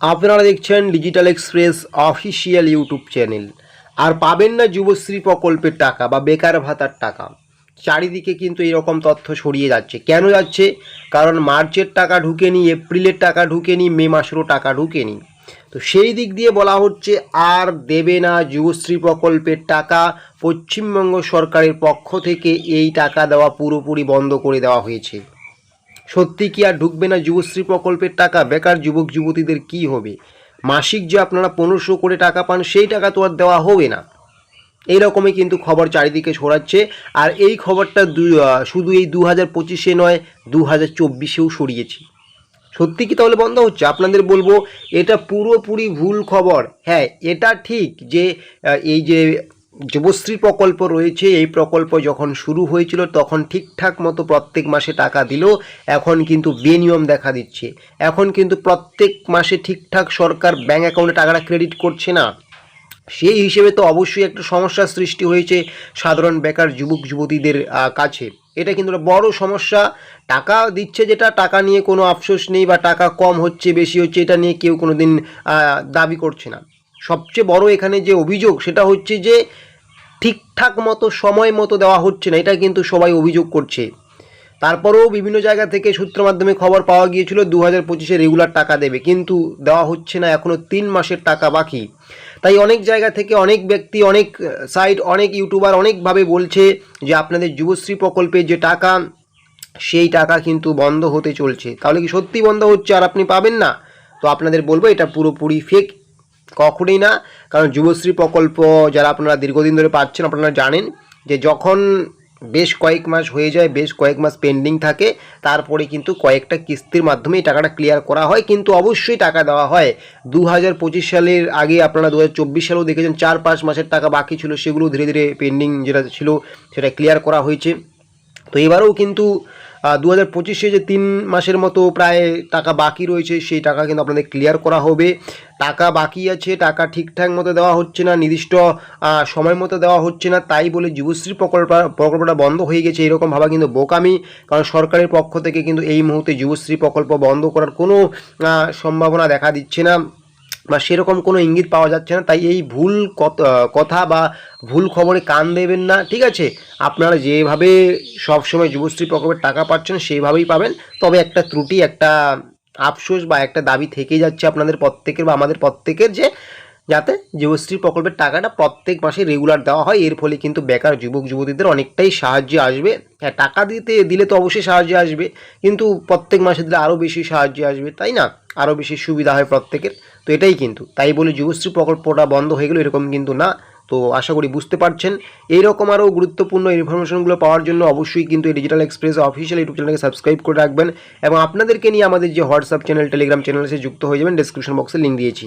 আপনারা দেখছেন digital express official YouTube channel আর পাবেন না যুবশ্রী প্রকল্পের টাকা বা বেকার ভাতার টাকা। চারিদিকে কিন্তু এরকম তথ্য ছড়িয়ে যাচ্ছে। কেন যাচ্ছে? কারণ মার্চের টাকা ঢুকেনি, এপ্রিলের টাকা ঢুকেনি, মে মাসেরও টাকা ঢুকেনি। তো সেই দিক দিয়ে বলা হচ্ছে, আর দেবে না যুবশ্রী প্রকল্পের টাকা। পশ্চিমবঙ্গ সরকারের পক্ষ থেকে এই টাকা দেওয়া পুরোপুরি বন্ধ করে দেওয়া হয়েছে। সত্যি কি আর ঢুকবে না যুবশ্রী প্রকল্পের টাকা? বেকার যুবক যুবতীদের কি হবে? মাসিক যে আপনারা পনেরোশো করে টাকা পান, সেই টাকা তো আর দেওয়া হবে না। এইরকমই কিন্তু খবর চারিদিকে ছড়াচ্ছে। আর এই খবরটা শুধু এই দু হাজার পঁচিশে নয়, দু হাজার চব্বিশেও সরিয়েছি সত্যি কি তাহলে বন্ধ হচ্ছে? আপনাদের বলব, এটা পুরোপুরি ভুল খবর। হ্যাঁ এটা ঠিক যে এই যে যুবশ্রী প্রকল্প রয়েছে, এই প্রকল্প যখন শুরু হয়েছিল তখন ঠিকঠাক মতো প্রত্যেক মাসে টাকা দিল, এখন কিন্তু বেনিয়ম দেখা দিচ্ছে। এখন কিন্তু প্রত্যেক মাসে ঠিকঠাক সরকার ব্যাঙ্ক অ্যাকাউন্টে টাকাটা ক্রেডিট করছে না। সেই হিসেবে তো অবশ্যই একটা সমস্যার সৃষ্টি হয়েছে সাধারণ বেকার যুবক, যুবতীদের কাছে। এটা কিন্তু বড় সমস্যা। টাকা দিচ্ছে যেটা, টাকা নিয়ে কোনো আফসোস নেই বা টাকা কম হচ্ছে, বেশি হচ্ছে, এটা নিয়ে কেউ কোনো দিন দাবি করছে না। সবচেয়ে বড় এখানে যে অভিযোগ, সেটা হচ্ছে যে ঠিকঠাক মতো সময় মতো দেওয়া হচ্ছে না, এটা কিন্তু সবাই অভিযোগ করছে। তারপরেও বিভিন্ন জায়গা থেকে সূত্র মাধ্যমে খবর পাওয়া গিয়েছিল দু হাজার পঁচিশে রেগুলার টাকা দেবে, কিন্তু দেওয়া হচ্ছে না এখনও তিন মাসের টাকা বাকি। তাই অনেক জায়গা থেকে অনেক ব্যক্তি, অনেক সাইট অনেক ইউটিউবার অনেকভাবে বলছে যে আপনাদের যুবশ্রী প্রকল্পের যে টাকা, সেই টাকা কিন্তু বন্ধ হতে চলছে। তাহলে কি সত্যি বন্ধ হচ্ছে আর আপনি পাবেন না? তো আপনাদের বলব, এটা পুরোপুরি ফেক কখনোই না, কারণ যুবশ্রী প্রকল্প যারা আপনারা দীর্ঘদিন ধরে পাচ্ছেন, আপনারা জানেন যে যখন বেশ কয়েক মাস হয়ে যায়, বেশ কয়েক মাস পেন্ডিং থাকে, তারপরে কিন্তু কয়েকটা কিস্তির মাধ্যমে টাকাটা ক্লিয়ার করা হয়। কিন্তু অবশ্যই টাকা দেওয়া হয়। দু হাজার পঁচিশ সালের আগে আপনারা দু হাজার চব্বিশ সালেও দেখেছেন চার পাঁচ মাসের টাকা বাকি ছিল, সেগুলো ধীরে ধীরে পেন্ডিং যেটা ছিল, সেটা ক্লিয়ার করা হয়েছে। তো এবারেও কিন্তু দু হাজার পঁচিশে যে তিন মাসের মতো প্রায় টাকা বাকি রয়েছে, সেই টাকা কিন্তু আপনাদের ক্লিয়ার করা হবে। টাকা বাকি আছে, টাকা ঠিকঠাক মতো দেওয়া হচ্ছে না, নির্দিষ্ট সময় মতো দেওয়া হচ্ছে না, তাই বলে যুবশ্রী প্রকল্প, প্রকল্পটা বন্ধ হয়ে গেছে, এরকম ভাবা কিন্তু বোকামি, কারণ সরকারের পক্ষ থেকে কিন্তু এই মুহূর্তে যুবশ্রী প্রকল্প বন্ধ করার কোনো সম্ভাবনা দেখা দিচ্ছে না। বা সেরকম কোনো ইঙ্গিত পাওয়া যাচ্ছে না। তাই এই ভুল কথা বা ভুল খবরে কান দেবেন না, ঠিক আছে? আপনারা যেভাবে সবসময় যুবশ্রী প্রকল্পের টাকা পাচ্ছেন সেইভাবেই পাবেন। তবে একটা ত্রুটি, একটা আফসোস বা একটা দাবি থেকেই যাচ্ছে আপনাদের প্রত্যেকের বা আমাদের প্রত্যেকের যে, যাতে যুবশ্রী প্রকল্পের টাকাটা প্রত্যেক মাসে রেগুলার দেওয়া হয়। এর ফলে কিন্তু বেকার যুবক যুবতীদের অনেকটাই সাহায্য আসবে। হ্যাঁ টাকা দিতে দিলে তো অবশ্যই সাহায্য আসবে, কিন্তু প্রত্যেক মাসে দিলে আরও বেশি সাহায্য আসবে, তাই না? আরও বেশি সুবিধা হয় প্রত্যেকের, তো এটাই কিন্তু। তাই বলে যুবশ্রী প্রকল্পটা বন্ধ হয়ে গেল, এরকম কিন্তু না। তো আশা করি বুঝতে পারছেন। এইরকম আরও গুরুত্বপূর্ণ ইনফরমেশনগুলো পাওয়ার জন্য অবশ্যই কিন্তু এই ডিজিটাল এক্সপ্রেস অফিসিয়াল ইউটিউব চ্যানেলকে সাবস্ক্রাইব করে রাখবেন এবং আপনাদেরকে নিয়ে আমাদের যে হোয়াটসঅ্যাপ চ্যানেল টেলিগ্রাম চ্যানেল সে যুক্ত হয়ে যাবেন ডিসক্রিপশন বক্সে লিঙ্ক দিয়েছি।